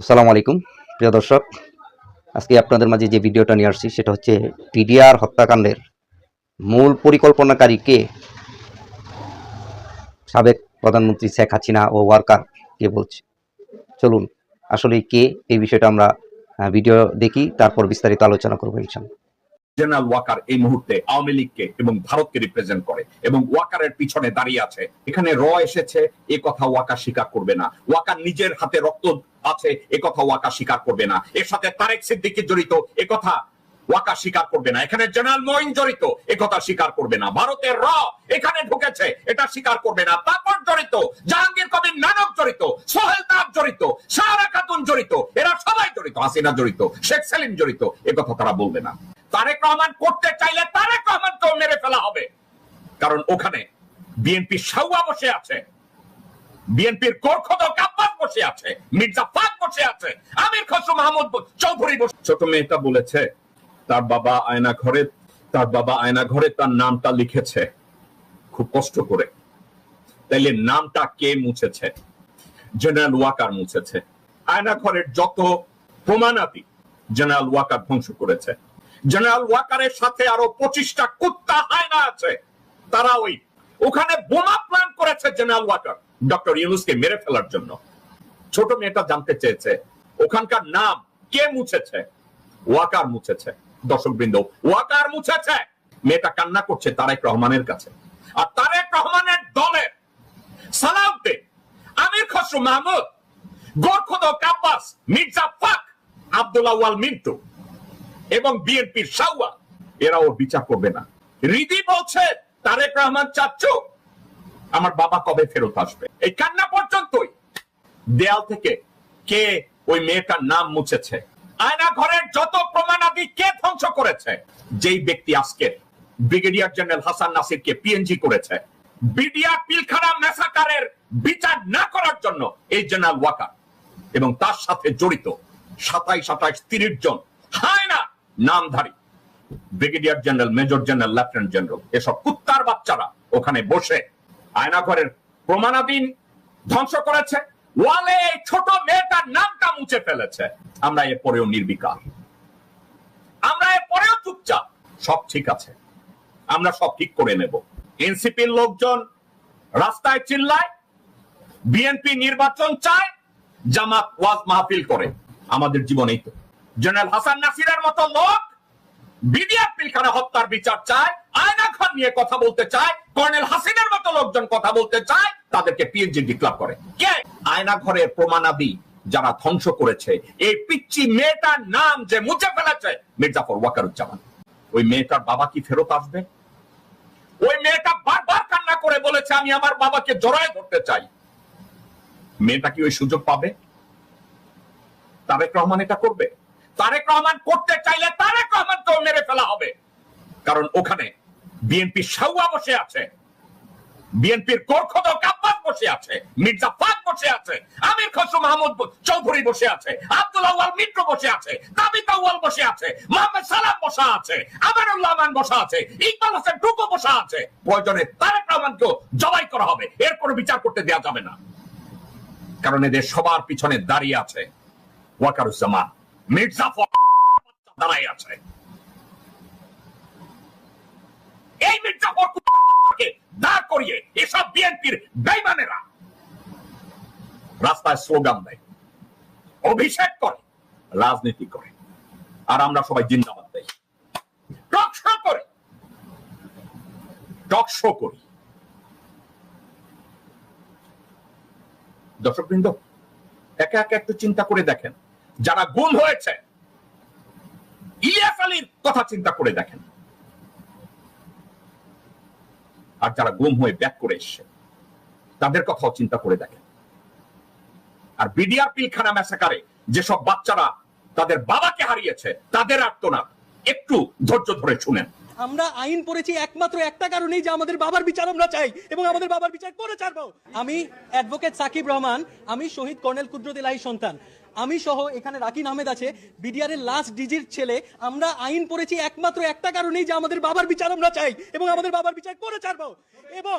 আসসালামু আলাইকুম, প্রিয় দর্শক। আজকে আপনাদের মাঝে যে ভিডিওটা নিয়ে আসছি, সেটা হচ্ছে পিডিআর হত্যাকাণ্ডের মূল পরিকল্পনাকারী কে সাবেক প্রধানমন্ত্রী শেখ হাসিনা ও ওয়ার্কার কে বলছে। চলুন, আসলে কে এই বিষয়টা আমরা ভিডিও দেখি, তারপর বিস্তারিত আলোচনা করব ইনশাল্লাহ জেনারেল ওয়াকার এই মুহূর্তে আওয়ামী লীগকে এবং ভারতকে রিপ্রেজেন্ট করে এবং ওয়াকারের পিছনে দাঁড়িয়ে আছে। এখানে র এসেছে, এ কথা ওয়াকার স্বীকার করবে না। ওয়াকার নিজের হাতে রক্ত আছে, এ কথা ওয়াকার স্বীকার করবে না। এর সাথে তারেক সিদ্দিকি জড়িত, এ কথা ওয়াকার স্বীকার করবে না। এখানে জেনারেল মঈন জড়িত, এ কথা স্বীকার করবে না। ভারতের র এখানে ঢুকেছে, এটা স্বীকার করবে না। তারপর জড়িত, জাহাঙ্গীর কবির নানক জড়িত, সোহেল তাব জড়িত সাহারা খাতুন জড়িত, এরা সবাই জড়িত, হাসিনা জড়িত, শেখ সেলিম জড়িত, এ কথা তারা বলবে না। তারেক রহমান করতে চাইলে তারেক রহমানকেও মেরে ফেলা হবে। কারণ ওখানে বিএনপি সাউয়া বসে আছে বিএনপির গোর্খদক আব্বাস বসে আছে, মির্জা ফাক বসে আছে, আমির খসরু মাহমুদ চৌধুরী বসে ছোট মেয়েটা বলেছে, তার বাবা আয়না ঘরে, তার বাবা আয়না ঘরে তার নামটা লিখেছে, খুব কষ্ট করে। তাইলে নামটা কে মুছেছে? জেনারেল ওয়াকার মুছেছে। আয়না ঘরের যত প্রমাণাদি, জেনারেল ওয়াকার ধ্বংস করেছে। জেনারেল ওয়াকারের সাথে আরও পঁচিশটা কুত্তা হায়না আছে। তারা ওই ওখানে বোমা প্ল্যান করেছে জেনারেল ওয়াকার ডক্টর ইউনুসকে মেরে ফেলার জন্য। ছোট মেয়েটা জানতে চেয়েছে, ওখানকার নাম কে মুছেছে? ওয়াকার মুছেছে। দর্শক বৃন্দ ওয়াকার মুছেছে! মেয়েটা কান্না করছে তারেক রহমানের কাছে। আর তারেক রহমানের দলের সালাউদ্দিন, আমির খসরু মাহমুদ, গোরখদ কাব্বাস, মির্জা ফাক আব্দুল্লাহ ওয়াল মিন্টু। এবং বিএনপির সাউয়া এরা ওর বিচার করবে না। রিদি বলছে, তারেক রহমান চাচ্চু, আমার বাবা কবে ফেরত আসবে? এই কান্না পর্যন্তই। দেয়াল থেকে কে ওই মেয়েটার নাম মুছেছে? আয়না ঘরের যত প্রমাণাদি কে ধ্বংস করেছে? যেই ব্যক্তি আজকে ব্রিগেডিয়ার জেনারেল হাসান নাসিরকে পিএনজি করেছে, বিডিআর পিলখানা মেসাকারের বিচার না করার জন্য এই জেনারেল ওয়াকার। এবং তার সাথে জড়িত সাতাইশ সাতাইশ তিরিশ জন। হায় না! নামধারী, brigadier general, major general, lieutenant general, এসব কুত্তার বাচ্চারা ওখানে বসে আয়নাঘরের প্রমাণাধীন ধ্বংস করেছে, ওয়ালে এই ছোট মেয়েটার নামটা মুছে ফেলেছে। আমরা এর পরেও নির্বিকার। আমরা এর পরেও চুপচাপ। সব ঠিক আছে। আমরা সব ঠিক করে নেব। এনসিপির লোকজন রাস্তায় চিল্লায়, বিএনপি নির্বাচন চায়, জামাত ওয়াজ মাহফিল করে। আমাদের জীবনেই তো জেনারেল হাসান নাসিরের মতো লোক বিডিআর হত্যার বিচার চায় আয়না খান নিয়ে কথা বলতে চায়, কর্নেল হাসিনের মতো লোকজন কথা বলতে চায়, তাদেরকে পিএনজি করে। কে? আয়না ঘরের প্রমাণাদি যারা ধ্বংস করেছে, এই মেয়েটার নাম যে মুছে ফেলেছে মির্জাফর ওয়াকারুজ্জামান। ওই মেয়েটার বাবা কি ফেরত আসবে? ওই মেয়েটা বারবার কান্না করে বলেছে, আমি আমার বাবাকে জড়ায় ধরতে চাই। মেয়েটা কি ওই সুযোগ পাবে? তারেক রহমান এটা করবে? তারেক রহমান করতে চাইলে তারেক রহমানকেও মেরে ফেলা হবে। কারণ ওখানে বিএনপি সাউয়া বসে আছে, বিএনপির গোর্খদ আব্বাস বসে আছে, মির্জা ফাক বসে আছে, আমির খসরু মাহমুদ চৌধুরী বসে আছে, আব্দুল আওয়াল মিত্র বসে আছে, তাবিত আউয়াল বসে আছে, মোহাম্মদ সালাম বসা আছে আমানুল্লাহ আমান বসা আছে, ইকবাল হোসেন টুকু বসা আছে। প্রয়োজনে তারেক রহমানকেও জবাই করা হবে, এর কোনো বিচার করতে দেওয়া যাবে না। কারণ এদের সবার পিছনে দাঁড়িয়ে আছে ওয়াকারুজ্জামান। মির্জা আছে। এই মির্জা দাঁড় করিয়ে এসব বিএনপির বেইমানেরা রাস্তায় স্লোগান দেয়, অভিষেক করে, রাজনীতি করে, আর আমরা সবাই জিন্দাবাদ দেই। টক শো করে, টক শো করি। দর্শকবৃন্দ, একা একা একটু চিন্তা করে দেখেন। যারা গুম হয়েছে। ইলিয়াস আলীর কথা চিন্তা করে দেখেন। আর যারা গুম হয়ে ব্যাক করে এসছে, তাদের কথাও চিন্তা করে দেখেন। আর বিডিআর পিলখানা ম্যাসাকারে যেসব বাচ্চারা তাদের বাবাকে হারিয়েছে, তাদের আত্মনাদ একটু ধৈর্য ধরে শুনেন। আমরা আইন পড়েছি একমাত্র একটা কারণেই যে আমাদের বাবার বিচার আমরা চাই এবং আমাদের বাবার বিচার করে ছাড়বো। আমি অ্যাডভোকেট সাকিব রহমান, আমি শহীদ কর্নেল কুদরত এলাহি সন্তান। আমি সহ এখানে রাকিন আহমেদ আছে বিডিআর এর লাস্ট ডিজির ছেলে। আমরা আইন পড়েছি একমাত্র একটা কারণেই যে আমাদের বাবার বিচার আমরা চাই এবং আমাদের বাবার বিচার করে ছাড়বো। এবং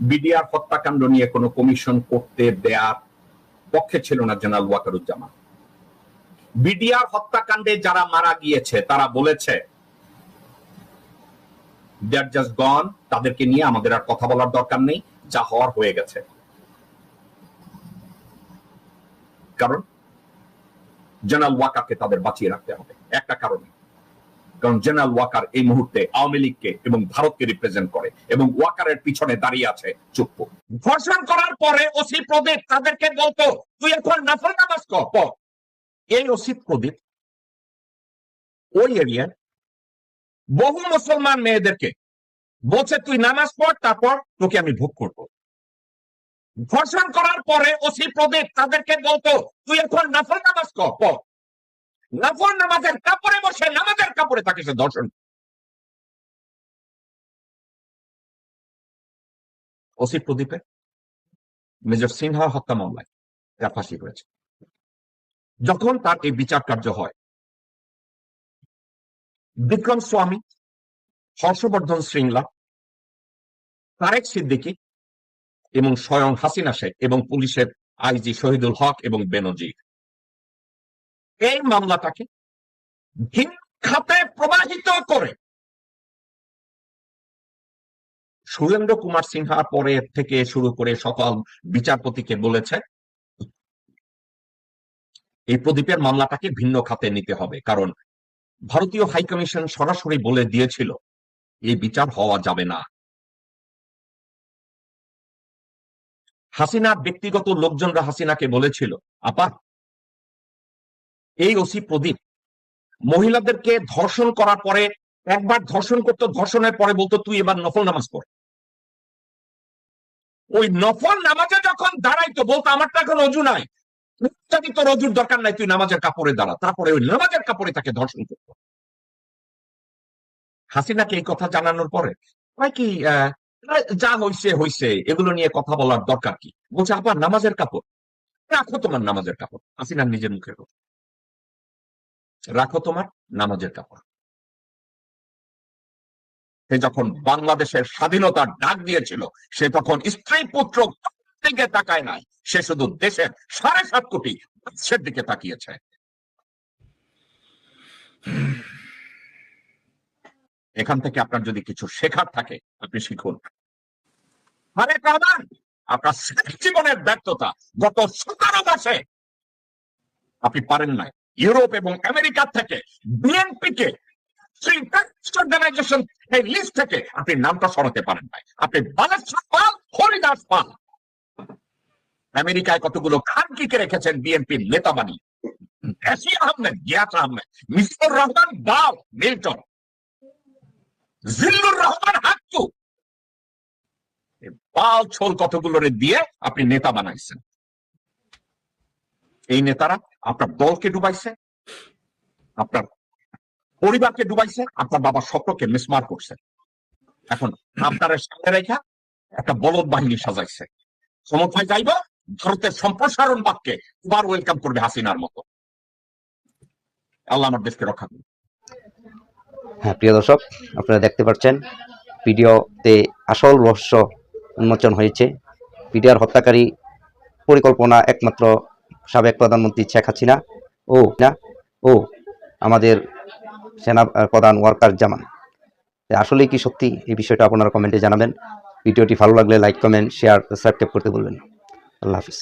বিডিআর হত্যাকাণ্ড নিয়ে কোনো কমিশন করতে দেয়ার পক্ষে ছিল না জেনারেল ওয়াকারুজ্জামান। বিডিআর হত্যাকাণ্ডে যারা মারা গিয়েছে, তারা বলেছে তাদেরকে নিয়ে আমাদের আর কথা বলার দরকার নেই, যা হওয়ার হয়ে গেছে। কারণ জেনারেল ওয়াকারকে তাদের বাঁচিয়ে রাখতে হবে, একটা কারণে। কারণ জেনারেল ওয়াকার এই মুহূর্তে আওয়ামী লীগকে এবং ভারতকে রিপ্রেজেন্ট করে এবং ওয়াকারের পিছনে দাঁড়িয়ে আছে চুপ্পু। ধর্ষণ করার পরে ওসি প্রদীপ, তাদেরকে বলতো, তুই এখন নাফল নামাজ কর এই ওসি প্রদীপ, ওই এরিয়ার বহু মুসলমান মেয়েদেরকে বলছে, তুই নামাজ পড়, তারপর তোকে আমি ভোগ করব। ধর্ষণ করার পরে ওসি প্রদীপ, তাদেরকে বলতো, তুই এখন নাফল নামাজ কর নফল নামাজের কাপড়ে বসে, নামাজের কাপড়ে তাকে সে দর্শন ওসি প্রদীপের মেজর সিনহা হত্যা মামলায় তার ফাঁসি হয়েছে। যখন তার এই বিচার কার্য হয়, বিক্রম স্বামী, হর্ষবর্ধন শৃঙ্গলা তারেক সিদ্দিকী এবং স্বয়ং হাসিনা শেখ এবং পুলিশের আইজি শহীদুল হক এবং বেনজির। এই মামলাটাকে ভিন খাতে প্রবাহিত করে সুরেন্দ্র কুমার সিনহা পরে থেকে শুরু করে সকল বিচারপতিকে বলেছে, এই প্রদীপের মামলাটাকে ভিন্ন খাতে নিতে হবে, কারণ ভারতীয় হাইকমিশন সরাসরি বলে দিয়েছিল, এই বিচার হওয়া যাবে না। হাসিনার ব্যক্তিগত লোকজনরা হাসিনাকে বলেছিল, আপা এই ওসি প্রদীপ। মহিলাদেরকে ধর্ষণ করার পরে, একবার ধর্ষণ করতো, ধর্ষণের পরে বলতো, তুই এবার নফল নামাজ পড়। ওই নফল নামাজে যখন দাঁড়াইতো, বলতো, আমার তো এখন অজু নাই। যদি তোর অজুর দরকার নাই, তুই নামাজের কাপড়ে দাঁড়া। তারপরে ওই নামাজের কাপড়ে তাকে ধর্ষণ করতো। হাসিনাকে এই কথা জানানোর পরে হয় কি যা হইছে হইছে, এগুলো নিয়ে কথা বলার দরকার কি? বলছে আবার নামাজের কাপড়। রাখো তোমার নামাজের কাপড়। হাসিনার নিজের মুখের কথা রাখো তোমার নামাজের কাপড়। সে যখন বাংলাদেশের স্বাধীনতার ডাক দিয়েছিল, সে তখন স্ত্রী পুত্র দিকে তাকায় নাই, সে শুধু দেশের সাড়ে সাত কোটি মানুষের দিকে তাকিয়েছে। এখান থেকে আপনার যদি কিছু শেখার থাকে, আপনি শিখুন। আরে প্রধান আপনার জীবনের ব্যর্থতা গত সতেরো মাসে আপনি পারেন নাই। ইউরোপ এবং আমেরিকা থেকে বিএনপি কে এই লিস্ট থেকে আপনি নামটা সরাতে পারেন আপনি বালেশ্বর পাল হরিদাস পাল। আমেরিকায় কতগুলো খানকিকে রেখেছেন বিএনপির নেতা আহমেদ, গিয়াস আহমেদ মিস্তুর রহমান বাল মিল্টন। জিল্লুর রহমান এই বাল ছোল কতগুলোরে দিয়ে আপনি নেতা বানাইছেন? এই নেতারা আপনার দলকে ডুবাইছে, আপনার পরিবারকে ডুবাইছে, আপনার বাবার স্বপ্নকে মিসমার করছে। এখন আপনার সামনে রেখা একটা বলদ বাহিনী সাজাইছে। সমর্থয় যাইব, ভারতের সম্প্রসারণ বাক্যে এবার ওয়েলকাম করবে হাসিনার মতো। আল্লাহ আমার দেশকে রক্ষা করুন। হ্যাঁ প্রিয় দর্শক, আপনারা দেখতে পাচ্ছেন, ভিডিওতে আসল রহস্য উন্মোচন হয়েছে। পিডিআর হত্যাকারী পরিকল্পনা একমাত্র সাবেক প্রধানমন্ত্রী শেখ হাসিনা ও না, ও আমাদের সেনা প্রধান ওয়ার্কার জামান। আসলে কি সত্যি? এই বিষয়টা আপনারা কমেন্টে জানাবেন। ভিডিওটি ভালো লাগলে লাইক, কমেন্ট, শেয়ার, সাবস্ক্রাইব করতে বলবেন আল্লাহ হাফিজ।